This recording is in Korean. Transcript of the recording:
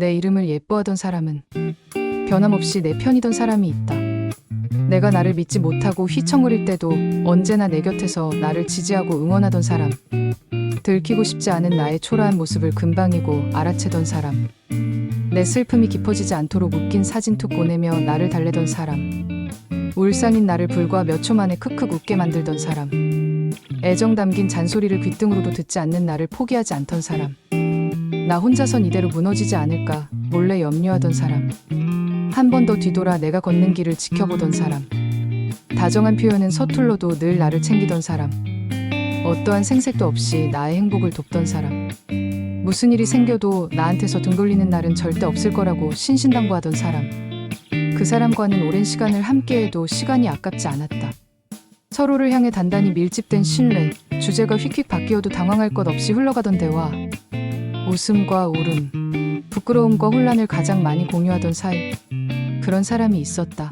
내 이름을 예뻐하던 사람은 변함없이 내 편이던 사람이 있다. 내가 나를 믿지 못하고 휘청거릴 때도 언제나 내 곁에서 나를 지지하고 응원하던 사람. 들키고 싶지 않은 나의 초라한 모습을 금방이고 알아채던 사람. 내 슬픔이 깊어지지 않도록 웃긴 사진 툭 보내며 나를 달래던 사람. 울상인 나를 불과 몇 초 만에 크크 웃게 만들던 사람. 애정 담긴 잔소리를 귓등으로도 듣지 않는 나를 포기하지 않던 사람. 나 혼자선 이대로 무너지지 않을까 몰래 염려하던 사람. 한 번 더 뒤돌아 내가 걷는 길을 지켜보던 사람. 다정한 표현은 서툴러도 늘 나를 챙기던 사람. 어떠한 생색도 없이 나의 행복을 돕던 사람. 무슨 일이 생겨도 나한테서 등 돌리는 날은 절대 없을 거라고 신신당부하던 사람. 그 사람과는 오랜 시간을 함께해도 시간이 아깝지 않았다. 서로를 향해 단단히 밀집된 신뢰, 주제가 휙휙 바뀌어도 당황할 것 없이 흘러가던 대화, 웃음과 울음, 부끄러움과 혼란을 가장 많이 공유하던 사이, 그런 사람이 있었다.